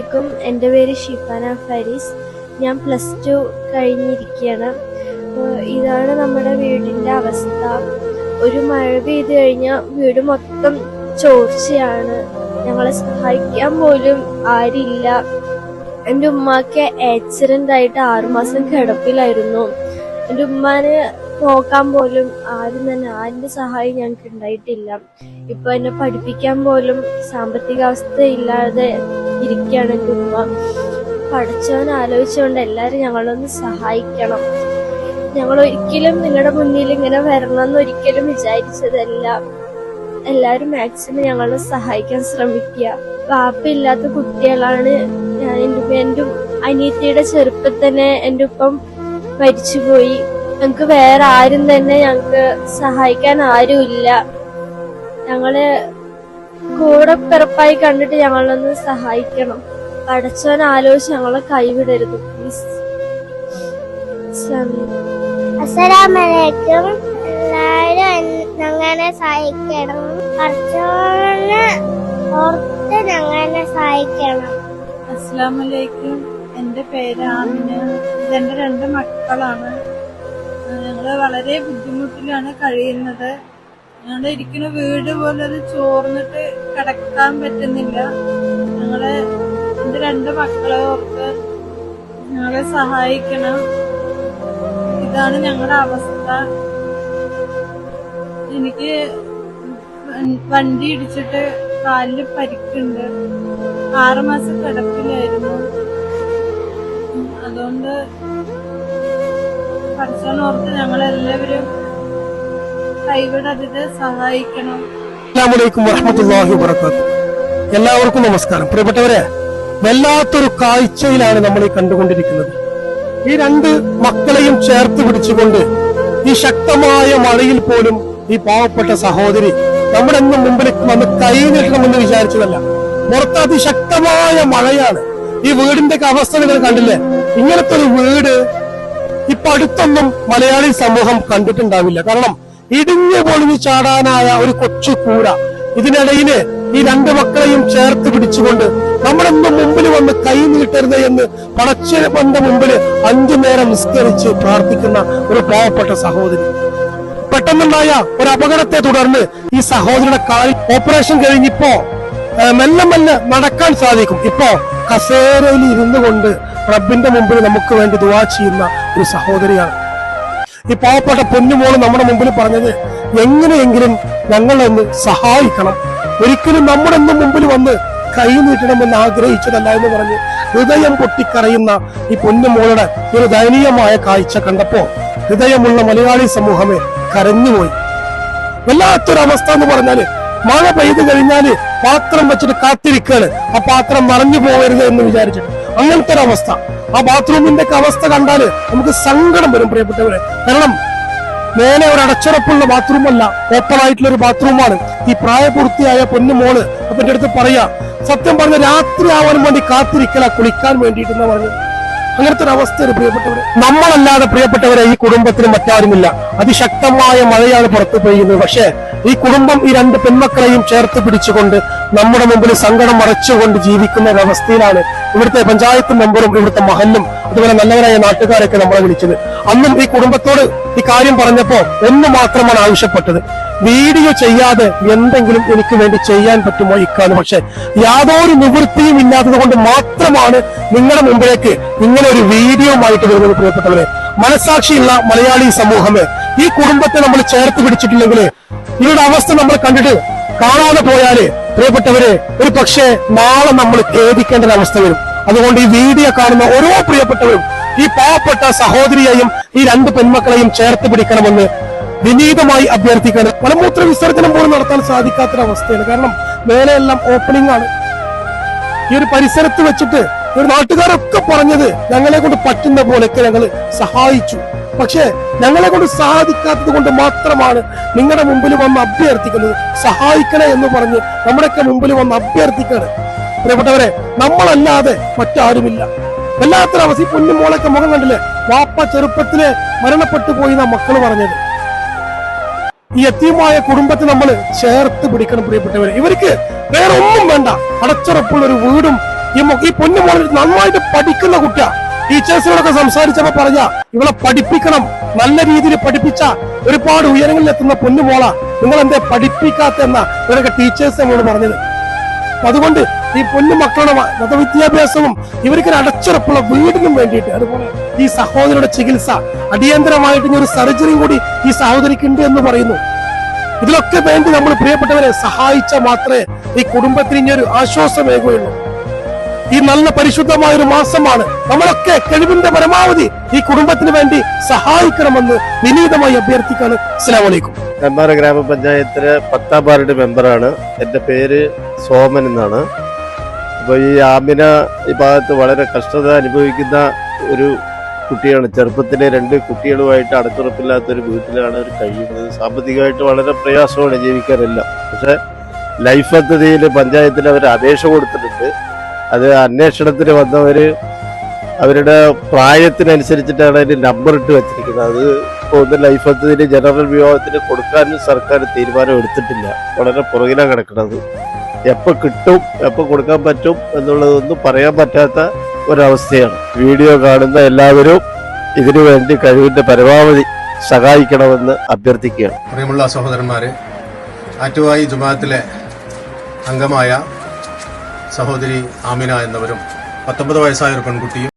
അസ്സലാമലൈക്കും. എന്റെ പേര് ഷിഫാന ഫരീസ്. ഞാൻ പ്ലസ് ടു കഴിഞ്ഞിരിക്കുകയാണ്. ഇതാണ് നമ്മുടെ വീടിന്റെ അവസ്ഥ. ഒരു മഴ പെയ്ത് കഴിഞ്ഞാൽ വീട് മൊത്തം ചോർച്ചയാണ്. ഞങ്ങളെ സഹായിക്കാൻ പോലും ആരില്ല. എന്റെ ഉമ്മാക്ക് ആക്സിഡന്റ് ആയിട്ട് ആറുമാസം കിടപ്പിലായിരുന്നു. എന്റെ ഉമ്മാനെ നോക്കാൻ പോലും ആരും തന്നെ ആരുടെ സഹായം ഞങ്ങൾക്ക് ഉണ്ടായിട്ടില്ല. ഇപ്പൊ എന്നെ പഠിപ്പിക്കാൻ പോലും സാമ്പത്തിക അവസ്ഥ ഇല്ലാതെ ഇരിക്കുകയാണ് എന്റെ ഉമ്മ. പഠിച്ചവൻ ആലോചിച്ചുകൊണ്ട് എല്ലാവരും ഞങ്ങളൊന്ന് സഹായിക്കണം. ഞങ്ങൾ ഒരിക്കലും നിങ്ങളുടെ മുന്നിൽ ഇങ്ങനെ വരണം എന്ന് ഒരിക്കലും വിചാരിച്ചതല്ല. എല്ലാവരും മാക്സിമം ഞങ്ങളെ സഹായിക്കാൻ ശ്രമിക്കുക. വാപ്പില്ലാത്ത കുട്ടികളാണ് ഞാൻ എന്റെ എന്റെ അനിയത്തിയുടെ ചെറുപ്പത്തിൽ തന്നെ എന്റെ ഉപ്പം മരിച്ചുപോയി. ഞങ്ങക്ക് വേറെ ആരും തന്നെ ഞങ്ങക്ക് സഹായിക്കാൻ ആരുമില്ല. ഞങ്ങൾ കൂടെ പിറപ്പായി കണ്ടിട്ട് ഞങ്ങളൊന്ന് സഹായിക്കണം. പടച്ചവൻ ആലോചിച്ച് ഞങ്ങളെ കൈവിടരുത് പ്ലീസ് എന്റെ എല്ലാവരും ഞങ്ങളെ സഹായിക്കണം. കുറച്ചോന്ന് ഓർത്ത് ഞങ്ങളെ സഹായിക്കണം. എന്റെ പേര് ആമിന. ഇതെന്റെ രണ്ട് മക്കളാണ്. വളരെ ബുദ്ധിമുട്ടിലാണ് കഴിയുന്നത്. ഞങ്ങളുടെ ഇരിക്കുന്ന വീട് പോലെ അത് ചോർന്നിട്ട് കിടക്കാൻ പറ്റുന്നില്ല. ഞങ്ങളെ എന്റെ രണ്ട് മക്കളെ ഓർത്ത് ഞങ്ങളെ സഹായിക്കണം. ഇതാണ് ഞങ്ങളുടെ അവസ്ഥ. എനിക്ക് വണ്ടി ഇടിച്ചിട്ട് കാലിൽ പരിക്കുണ്ട്. ആറുമാസം കിടപ്പിലായിരുന്നു. അതുകൊണ്ട് സഹായിക്കണം. എല്ലാവർക്കും നമസ്കാരം. പ്രിയപ്പെട്ടവരെ വല്ലാത്തൊരു കാഴ്ചയിലാണ് നമ്മൾ ഈ കണ്ടുകൊണ്ടിരിക്കുന്നത്. ഈ രണ്ട് മക്കളെയും ചേർത്ത് പിടിച്ചുകൊണ്ട് ഈ ശക്തമായ മഴയിൽ പോലും ഈ പാവപ്പെട്ട സഹോദരി നമ്മുടെ എന്നും മുമ്പിൽ വന്ന് കൈ നീട്ടണമെന്ന് വിചാരിച്ചതല്ല. പുറത്ത് അതിശക്തമായ മഴയാണ്. ഈ വീടിന്റെ ഒക്കെ അവസ്ഥ നിങ്ങൾ കണ്ടില്ലേ? ഇങ്ങനത്തെ ഒരു വീട് ഇപ്പൊ അടുത്തൊന്നും മലയാളി സമൂഹം കണ്ടിട്ടുണ്ടാവില്ല. കാരണം ഇടിഞ്ഞു പൊളിഞ്ഞു ചാടാനായ ഒരു കൊച്ചു കൂര ഇതിനിടയിൽ ഈ രണ്ട് മക്കളെയും ചേർത്ത് പിടിച്ചുകൊണ്ട് നമ്മളൊന്നും മുമ്പിൽ വന്ന് കൈ നീട്ടരുത് എന്ന് പടച്ചവന്റെ മുമ്പിൽ അഞ്ചു നേരം നിസ്കരിച്ച് പ്രാർത്ഥിക്കുന്ന ഒരു പാവപ്പെട്ട സഹോദരി. പെട്ടെന്നുണ്ടായ ഒരു അപകടത്തെ തുടർന്ന് ഈ സഹോദരിയുടെ കാലിൽ ഓപ്പറേഷൻ കഴിഞ്ഞിപ്പോ മെല്ലെ മെല്ലെ നടക്കാൻ സാധിക്കും. ഇപ്പോ കസേരയിൽ ഇരുന്നു കൊണ്ട് റബ്ബിന്റെ മുമ്പിൽ നമുക്ക് വേണ്ടി ദുവാ ചെയ്യുന്ന ഒരു സഹോദരിയാണ്. ഈ പാവപ്പെട്ട പൊന്നുമോൾ നമ്മുടെ മുമ്പിൽ പറഞ്ഞത് എങ്ങനെയെങ്കിലും ഞങ്ങളൊന്ന് സഹായിക്കണം. ഒരിക്കലും നമ്മുടെ ഒന്നും മുമ്പിൽ വന്ന് കൈ നീട്ടണമെന്ന് ആഗ്രഹിച്ചതല്ല എന്ന് പറഞ്ഞ് ഹൃദയം പൊട്ടിക്കറയുന്ന ഈ പൊന്നുമോളുടെ ഒരു ദയനീയമായ കാഴ്ച കണ്ടപ്പോ ഹൃദയമുള്ള മലയാളി സമൂഹമേ കരഞ്ഞുപോയി. വല്ലാത്തൊരവസ്ഥ എന്ന് പറഞ്ഞാൽ മഴ പെയ്തു കഴിഞ്ഞാൽ പാത്രം വെച്ചിട്ട് കാത്തിരിക്കുകയാണ്. ആ പാത്രം മറഞ്ഞു പോകരുത് എന്ന് വിചാരിച്ചിട്ട്. അങ്ങനത്തെ ഒരു അവസ്ഥ. ആ ബാത്റൂമിന്റെ ഒക്കെ അവസ്ഥ കണ്ടാൽ നമുക്ക് സങ്കടം വരും പ്രിയപ്പെട്ടവരെ. കാരണം മേലെ ഒരു അടച്ചുറപ്പുള്ള ബാത്റൂം അല്ല ഓപ്പൺ ആയിട്ടുള്ള ഒരു ബാത്റൂമാണ്. ഈ പ്രായപൂർത്തിയായ പൊന്നു മോൾ അപ്പൊ എന്റെ അടുത്ത് പറയാ സത്യം പറഞ്ഞ രാത്രി ആവാനും വേണ്ടി കാത്തിരിക്കല കുളിക്കാൻ വേണ്ടിയിട്ടെന്ന് പറഞ്ഞു അങ്ങനത്തെ ഒരു അവസ്ഥ പ്രിയപ്പെട്ടവരെ. നമ്മളല്ലാതെ പ്രിയപ്പെട്ടവരെ ഈ കുടുംബത്തിന് മറ്റാരുമില്ല. അതിശക്തമായ മഴയാണ് പുറത്തു പെയ്യുന്നത്. പക്ഷേ ഈ കുടുംബം ഈ രണ്ട് പെൺമക്കളെയും ചേർത്ത് പിടിച്ചുകൊണ്ട് നമ്മുടെ മുമ്പിൽ സങ്കടം മറച്ചുകൊണ്ട് ജീവിക്കുന്ന ഒരു അവസ്ഥയിലാണ് ഇവിടുത്തെ പഞ്ചായത്ത് മെമ്പറും ഇവിടുത്തെ മഹല്ലും അതുപോലെ നല്ലവരായ നാട്ടുകാരൊക്കെ നമ്മളെ വിളിച്ചത്. അന്നും ഈ കുടുംബത്തോട് ഈ കാര്യം പറഞ്ഞപ്പോ ഒന്ന് മാത്രമാണ് ആവശ്യപ്പെട്ടത്. വീഡിയോ ചെയ്യാതെ എന്തെങ്കിലും എനിക്ക് വേണ്ടി ചെയ്യാൻ പറ്റുമോ ഇക്കാന്ന്. പക്ഷെ യാതൊരു നിവൃത്തിയും ഇല്ലാത്തത് കൊണ്ട് മാത്രമാണ് നിങ്ങളുടെ മുമ്പിലേക്ക് ഇങ്ങനെ ഒരു വീഡിയോ ആയിട്ട് വരുന്നത് പ്രിയപ്പെട്ടവരെ. മനസാക്ഷിയുള്ള മലയാളി സമൂഹമേ ഈ കുടുംബത്തെ നമ്മൾ ചേർത്ത് പിടിച്ചിട്ടില്ലെങ്കിൽ ഇവരുടെ അവസ്ഥ നമ്മൾ കണ്ടിട്ട് കാണാതെ പോയാൽ പ്രിയപ്പെട്ടവര് ഒരു പക്ഷേ നാളെ നമ്മൾ ഖേദിക്കേണ്ട ഒരു അവസ്ഥ വരും. അതുകൊണ്ട് ഈ വീഡിയോ കാണുന്ന ഓരോ പ്രിയപ്പെട്ടവരും ഈ പാവപ്പെട്ട സഹോദരിയെയും ഈ രണ്ട് പെൺമക്കളെയും ചേർത്ത് പിടിക്കണമെന്ന് വിനീതമായി അഭ്യർത്ഥിക്കണം മലമൂത്ര വിസർജനം പോലും നടത്താൻ സാധിക്കാത്തൊരവസ്ഥയാണ്. കാരണം മേലെയെല്ലാം ഓപ്പണിംഗ് ആണ്. ഈ ഒരു പരിസരത്ത് വെച്ചിട്ട് ഒരു നാട്ടുകാരൊക്കെ പറഞ്ഞത് ഞങ്ങളെ കൊണ്ട് പറ്റുന്ന പോലെയൊക്കെ ഞങ്ങൾ സഹായിച്ചു. പക്ഷേ ഞങ്ങളെ കൊണ്ട് സാധിക്കാത്തത് കൊണ്ട് മാത്രമാണ് നിങ്ങളുടെ മുമ്പിൽ വന്ന് അഭ്യർത്ഥിക്കുന്നത്. സഹായിക്കണേ എന്ന് പറഞ്ഞ് നമ്മുടെയൊക്കെ മുമ്പിൽ വന്ന് അഭ്യർത്ഥിക്കണം. പ്രിയപ്പെട്ടവരെ നമ്മളല്ലാതെ മറ്റാരുമില്ല. വല്ലാത്തൊരവസ്ഥ ഈ മോളൊക്കെ മുഖം കണ്ടില്ലേ? വാപ്പ ചെറുപ്പത്തിലെ മരണപ്പെട്ടു പോയി എന്നാ മക്കൾ പറഞ്ഞത്. ഈ എത്തിയുമായ കുടുംബത്തെ നമ്മൾ ചേർത്ത് പിടിക്കണം പ്രിയപ്പെട്ടവരെ. ഇവർക്ക് വേറെ ഒന്നും വേണ്ട. അടച്ചുറപ്പുള്ള ഒരു വീടും ഈ ഈ പൊന്നു മോളിൽ നന്നായിട്ട് പഠിക്കുന്ന കുട്ടിയാ. ടീച്ചേഴ്സിനോടൊക്കെ സംസാരിച്ചപ്പോ പറഞ്ഞ ഇവളെ പഠിപ്പിക്കണം. നല്ല രീതിയിൽ പഠിപ്പിച്ച ഒരുപാട് ഉയരങ്ങളിൽ എത്തുന്ന പൊന്നു മോള. നിങ്ങൾ എന്തേ പഠിപ്പിക്കാത്തെന്ന ഇവരൊക്കെ ടീച്ചേഴ്സ് നമ്മളോട് പറഞ്ഞത്. അതുകൊണ്ട് ഈ പൊന്നു മക്കളുടെ മതവിദ്യാഭ്യാസവും ഇവർക്ക് അടച്ചുറപ്പുള്ള വീടിനും വേണ്ടിയിട്ട് അതുപോലെ ഈ സഹോദരിയുടെ ചികിത്സ അടിയന്തരമായിട്ട് ഇനി ഒരു സർജറിയും കൂടി ഈ സഹോദരിക്ക് ഉണ്ട് എന്ന് പറയുന്നു. ഇതിലൊക്കെ വേണ്ടി നമ്മൾ പ്രിയപ്പെട്ടവരെ സഹായിച്ച മാത്രമേ ഈ കുടുംബത്തിന് ഇനി ഒരു ആശ്വാസമേകുകയുള്ളൂ. ഈ നല്ല പരിശുദ്ധമായ ഒരു മാസമാണ്. നമ്മളൊക്കെ കഴിവിന്റെ പരമാവധി ഈ കുടുംബത്തിന് വേണ്ടി സഹായിക്കണമെന്ന് വിനീതമായി അഭ്യർത്ഥിക്കാണ് അലൈക്കും. നെന്മാറ ഗ്രാമപഞ്ചായത്തിലെ പത്താം വാർഡ് മെമ്പറാണ്. എന്റെ പേര് സോമൻ എന്നാണ്. അപ്പോൾ ഈ ആമിന ഈ ഭാഗത്ത് വളരെ കഷ്ടത അനുഭവിക്കുന്ന ഒരു കുട്ടിയാണ്. ചെറുപ്പത്തിലെ രണ്ട് കുട്ടികളുമായിട്ട് അടച്ചുറപ്പില്ലാത്ത ഒരു വീട്ടിലാണ് അവർ കഴിയുന്നത്. സാമ്പത്തികമായിട്ട് വളരെ പ്രയാസമാണ് ജീവിക്കാനെല്ലാം. പക്ഷെ ലൈഫ് പദ്ധതിയിൽ പഞ്ചായത്തിൽ അവർ അപേക്ഷ കൊടുത്തിട്ടുണ്ട്. അത് അന്വേഷണത്തിന് വന്നവർ അവരുടെ പ്രായത്തിനനുസരിച്ചിട്ടാണ് അതിന് നമ്പർ ഇട്ട് വെച്ചിരിക്കുന്നത്. അത് പോകുന്ന ലൈഫ് പദ്ധതിയിൽ ജനറൽ വിഭാഗത്തിന് കൊടുക്കാനും സർക്കാർ തീരുമാനം എടുത്തിട്ടില്ല. വളരെ പുറകിലാണ് കിടക്കുന്നത്. എപ്പോൾ കിട്ടും എപ്പോൾ കൊടുക്കാൻ പറ്റും എന്നുള്ളതൊന്നും പറയാൻ പറ്റാത്ത ഒരവസ്ഥയാണ്. വീഡിയോ കാണുന്ന എല്ലാവരും ഇതിനു വേണ്ടി കഴിവിന്റെ പരമാവധി സഹായിക്കണമെന്ന് അഭ്യർത്ഥിക്കുകയാണ്. പ്രിയമുള്ള സഹോദരന്മാരെ ആറ്റുവായി ജുമാത്തിലെ അംഗമായ സഹോദരി ആമിന എന്നവരും പത്തൊമ്പത് വയസ്സായ ഒരു പെൺകുട്ടിയും